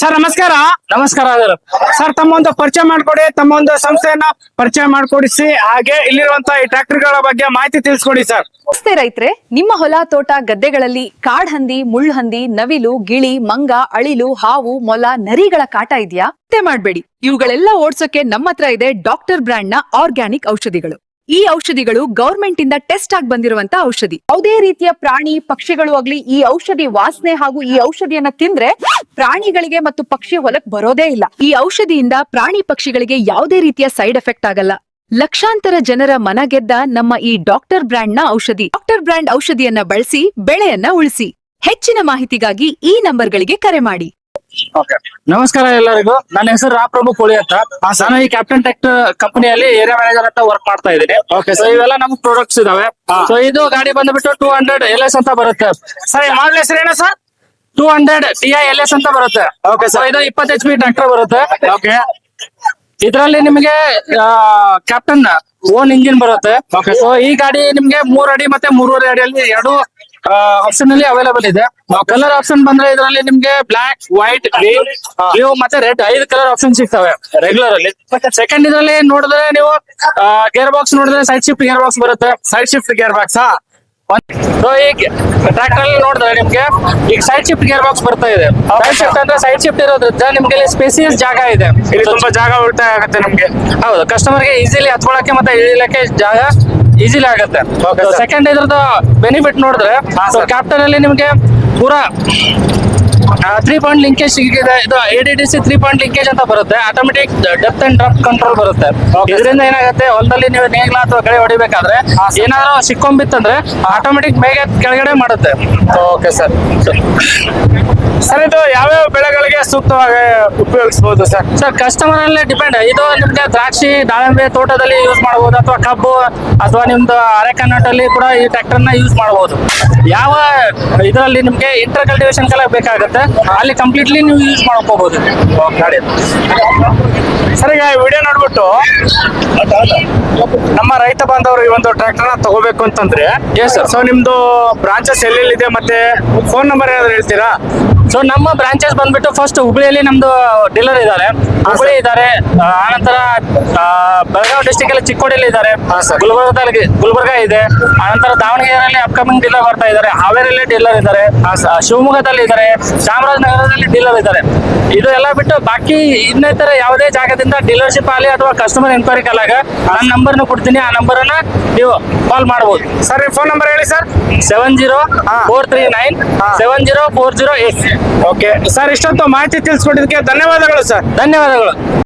Sir ನಮಸ್ಕಾರ. ನಮಸ್ಕಾರ sir sir ತಮ್ಮ ಒಂದು ಪರಿಚಯ ಮಾಡ್ಕೊಡಿ ತಮ್ಮ ಒಂದು ಸಂಸ್ಥೆಯನ್ನ ಪರಿಚಯ ಮಾಡ್ಕೊಡಿಸಿ ಹಾಗೆ ಇಲ್ಲಿರುವಂತ ಈ ಟ್ರ್ಯಾಕ್ಟರ್ಗಳ ಬಗ್ಗೆ ಮಾಹಿತಿ ತಿಳಿಸ್ಕೊಡಿ ಸರ್. ನಮಸ್ತೆ ರೈತ್ರೆ. ನಿಮ್ಮ ಹೊಲ ತೋಟ ಗದ್ದೆಗಳಲ್ಲಿ ಕಾಡ್ಹಂದಿ ಮುಳ್ಳುಹಂದಿ ನವಿಲು ಗಿಳಿ ಮಂಗ ಅಳಿಲು ಹಾವು ಮೊಲ ನರಿಗಳ ಕಾಟ ಇದೆಯಾ? ಮತ್ತೆ ಮಾಡ್ಬೇಡಿ. ಇವುಗಳೆಲ್ಲ ಓಡ್ಸೋಕೆ ನಮ್ಮ ಹತ್ರ ಇದೆ ಡಾಕ್ಟರ್ ಬ್ರ್ಯಾಂಡ್ನ ಆರ್ಗ್ಯಾನಿಕ್ ಔಷಧಿಗಳು. ಈ ಔಷಧಿಗಳು ಗೌರ್ಮೆಂಟ್ ಇಂದ ಟೆಸ್ಟ್ ಆಗಿ ಬಂದಿರುವಂತ ಔಷಧಿ. ಯಾವುದೇ ರೀತಿಯ ಪ್ರಾಣಿ ಪಕ್ಷಿಗಳು ಆಗ್ಲಿ ಈ ಔಷಧಿ ವಾಸನೆ ಹಾಗೂ ಈ ಔಷಧಿಯನ್ನ ತಿಂದ್ರೆ ಪ್ರಾಣಿಗಳಿಗೆ ಮತ್ತು ಪಕ್ಷಿ ಹೊಲಕ್ ಬರೋದೇ ಇಲ್ಲ. ಈ ಔಷಧಿಯಿಂದ ಪ್ರಾಣಿ ಪಕ್ಷಿಗಳಿಗೆ ಯಾವುದೇ ರೀತಿಯ ಸೈಡ್ ಎಫೆಕ್ಟ್ ಆಗಲ್ಲ. ಲಕ್ಷಾಂತರ ಜನರ ಮನ ಗೆದ್ದ ನಮ್ಮ ಈ ಡಾಕ್ಟರ್ ಬ್ರ್ಯಾಂಡ್ನ ಔಷಧಿ. ಡಾಕ್ಟರ್ ಬ್ರ್ಯಾಂಡ್ ಔಷಧಿಯನ್ನ ಬಳಸಿ ಬೆಳೆಯನ್ನ ಉಳಿಸಿ. ಹೆಚ್ಚಿನ ಮಾಹಿತಿಗಾಗಿ ಈ ನಂಬರ್ಗಳಿಗೆ ಕರೆ ಮಾಡಿ. ನಮಸ್ಕಾರ ಎಲ್ಲರಿಗೂ. ನನ್ನ ಹೆಸರು ರಾಪ್ರಭು ಕೋಳಿ ಅಂತ ನಾನು ಈ ಕ್ಯಾಪ್ಟನ್ ಟೆಕ್ ಕಂಪನಿಯಲ್ಲಿ ಏರಿಯಾ ಮ್ಯಾನೇಜರ್ ಅಂತ ವರ್ಕ್ ಮಾಡ್ತಾ ಇದ್ದೀನಿ. ಸೊ ಇವೆಲ್ಲ ನಮ್ ಪ್ರಾಡಕ್ಟ್ಸ್ ಇದಾವೆ. ಸೊ ಇದು ಗಾಡಿ ಬಂದ್ಬಿಟ್ಟು ಟೂ ಹಂಡ್ರೆಡ್ ಎಲ್ ಎಸ್ ಅಂತ ಬರುತ್ತೆ. ಸರ್ ಮಾಡಲ್ ಹೆಸರು ಏನು sir? Two hundred T I L S ಅಂತ ಬರುತ್ತೆ. ಓಕೆ ಸೊ ಇದು ಇಪ್ಪತ್ತು ಎಚ್ ಪಿ ಟ್ರಾಕ್ಟರ್ ಬರುತ್ತೆ. ಓಕೆ ಇದರಲ್ಲಿ ನಿಮಗೆ ಕ್ಯಾಪ್ಟನ್ ಓನ್ ಇಂಜಿನ್ ಬರುತ್ತೆ. ಸೊ ಈ ಗಾಡಿ ನಿಮ್ಗೆ ಮೂರ್ ಅಡಿ ಮತ್ತೆ ಮೂರುವರೆ ಅಡಿಯಲ್ಲಿ ಎರಡು ಆಪ್ಷನ್ ಅಲ್ಲಿ ಅವೈಲೇಬಲ್ ಇದೆ. ಕಲರ್ ಆಪ್ಷನ್ ಬಂದ್ರೆ ಇದರಲ್ಲಿ ನಿಮ್ಗೆ ಬ್ಲಾಕ್ ವೈಟ್ ಗ್ರೀನ್ ಬ್ಲೂ ಮತ್ತೆ ರೆಡ್ ಐದು ಕಲರ್ ಆಪ್ಷನ್ ಸಿಗ್ತವೆ. ರೆಗ್ಯುಲರ್ ಅಲ್ಲಿ ಸೆಕೆಂಡ್ ಇದರಲ್ಲಿ ನೋಡಿದ್ರೆ ನೀವು ಗೇರ್ ಬಾಕ್ಸ್ ನೋಡಿದ್ರೆ ಸೈಡ್ ಶಿಫ್ಟ್ ಗೇರ್ ಬಾಕ್ಸ್ ಬರುತ್ತೆ. Side shift gear box tractor ಅಲ್ಲಿ ನೋಡಿದ್ರೆ ನಿಮ್ಗೆ ಈಗ ಸೈಡ್ ಶಿಫ್ಟ್ ಗೇರ್ ಬಾಕ್ಸ್ ಬರ್ತಾ ಇದೆ. ಸೈಡ್ ಶಿಫ್ಟ್ ಅಂದ್ರೆ ಸೈಡ್ ಶಿಫ್ಟ್ ಇರೋದ್ರಿಂದ ನಿಮ್ಗೆ ಇಲ್ಲಿ ಸ್ಪೇಸಿಯಸ್ ಜಾಗ ಇದೆ. ಇಲ್ಲಿ ತುಂಬಾ ಜಾಗ ಉಳಿತಾಯ ಆಗುತ್ತೆ ನಮ್ಗೆ. ಹೌದು ಕಸ್ಟಮರ್ಗೆ ಈಸಿಲಿ ಹತ್ಕೊಳಕ್ಕೆ ಮತ್ತೆ ಇಳಿಲಕ್ಕೆ ಜಾಗ ಈಸಿಲಿ ಆಗುತ್ತೆ. ಸೆಕೆಂಡ್ ಇದ್ರದ್ದು ಬೆನಿಫಿಟ್ ನೋಡಿದ್ರೆ. ಕ್ಯಾಪ್ಟನ್ ಅಲ್ಲಿ ನಿಮ್ಗೆ ಪೂರಾ ತ್ರೀ ಪಾಯಿಂಟ್ ಲಿಂಕೇಜ್ ಸಿಗಿದೆ ಇದು A D D C three point linkage ಅಂತ ಬರುತ್ತೆ. Automatic depth and drop control ಬರುತ್ತೆ. ಇದರಿಂದ ಏನಾಗುತ್ತೆ? ಹೊಲದಲ್ಲಿ ನೀವು ನೇಗ್ಲ ಅಥವಾ ಕಡೆ ಹೊಡಿಬೇಕಾದ್ರೆ. ಏನಾದ್ರು ಸಿಕ್ಕೊಂಬಿತ್ತಂದ್ರೆ ಆಟೋಮೆಟಿಕ್ ಮೇಗೆ ಕೆಳಗಡೆ ಮಾಡುತ್ತೆ. ಓಕೆ ಸರ್ ಸರ್ ಇದು ಯಾವ್ಯಾವ ಬೆಳೆಗಳಿಗೆ ಸೂಕ್ತವಾಗಿ ಉಪಯೋಗಿಸಬಹುದು ಸರ್. ಸರ್ ಕಸ್ಟಮರ್ ಅಲ್ಲೇ ಡಿಪೆಂಡ್ ಇದು ನಿಮ್ಗೆ ದ್ರಾಕ್ಷಿ ದಾಳಿಂಬೆ ತೋಟದಲ್ಲಿ ಯೂಸ್ ಮಾಡಬಹುದು ಅಥವಾ ಕಬ್ಬು ಅಥವಾ ನಿಮ್ದು ಅರೆಕನ್ನಟ್ಟಲ್ಲಿ ಕೂಡ ಈ ಟ್ರ್ಯಾಕ್ಟರ್ನ ಯೂಸ್ ಮಾಡಬಹುದು ಯಾವ ಇದರಲ್ಲಿ ನಿಮ್ಗೆ ಇಂಟರ್ ಕಲ್ಟಿವೇಶನ್ ಕಲ ಬೇಕಾಗುತ್ತೆ ಅಲ್ಲಿ ಕಂಪ್ಲೀಟ್ಲಿ ನೀವು ಯೂಸ್ ಮಾಡ್ಕೋಬಹುದು ಸರ್ ಈಗ ವಿಡಿಯೋ ನೋಡ್ಬಿಟ್ಟು ನಮ್ಮ ರೈತ ಬಾಂಧವರು ಈ ಒಂದು ಟ್ರ್ಯಾಕ್ಟರ್ನ ತಗೋಬೇಕು ಅಂತಂದ್ರೆ ಎಸ್. ಸೊ ನಿಮ್ದು ಬ್ರಾಂಚಸ್ ಎಲ್ಲೆಲ್ಲಿದೆ ಮತ್ತೆ ಫೋನ್ ನಂಬರ್ ಏನಾದ್ರು ಹೇಳ್ತೀರಾ? ಸೊ ನಮ್ಮ ಬ್ರಾಂಚಸ್ ಬಂದ್ಬಿಟ್ಟು ಫಸ್ಟ್ ಹುಬ್ಳಿಯಲ್ಲಿ ನಮ್ದು ಡೀಲರ್ ಇದ್ದಾರೆ. ಹುಬ್ಳಿ ಇದ್ದಾರೆ. ಆನಂತರ ಬೆಳಗಾವಿ ಡಿಸ್ಟಿಕ್ ಅಲ್ಲಿ ಚಿಕ್ಕೋಡಿಯಲ್ಲಿ ಇದ್ದಾರೆ. ಗುಲ್ಬರ್ಗದಲ್ಲಿ ಗುಲ್ಬರ್ಗ ಇದೆ. ಆನಂತರ ದಾವಣಗೆರೆಯಲ್ಲಿ ಅಪ್ಕಮಿಂಗ್ ಡೀಲರ್ ಬರ್ತಾ ಇದ್ದಾರೆ. ಹಾವೇರಿಯಲ್ಲಿ ಡೀಲರ್ ಇದ್ದಾರೆ. ಶಿವಮೊಗ್ಗದಲ್ಲಿ ಇದ್ದಾರೆ. ಚಾಮರಾಜನಗರದಲ್ಲಿ ಡೀಲರ್ ಇದ್ದಾರೆ. ಇದು ಎಲ್ಲ ಬಿಟ್ಟು ಬಾಕಿ ಇನ್ನಿತರ ಯಾವುದೇ ಜಾಗದಿಂದ ಡೀಲರ್ಶಿಪ್ ಆಗಲಿ ಅಥವಾ ಕಸ್ಟಮರ್ ಎನ್ಕ್ವೈರಿ ಕಾಲಾಗ ನನ್ನ ನಂಬರ್ನ ಕೊಡ್ತೀನಿ. ಆ ನಂಬರನ್ನ ನೀವು ಕಾಲ್ ಮಾಡಬಹುದು ಸರ್ ಫೋನ್ ನಂಬರ್ ಹೇಳಿ sir seven zero. Four three nine. Seven zero four zero eight okay sir ಇಷ್ಟೊತ್ತು ಮಾಹಿತಿ ತಿಳಿಸ್ಕೊಟ್ಟಿದ್ದಕ್ಕೆ ಧನ್ಯವಾದಗಳು ಸರ್ ಧನ್ಯವಾದಗಳು.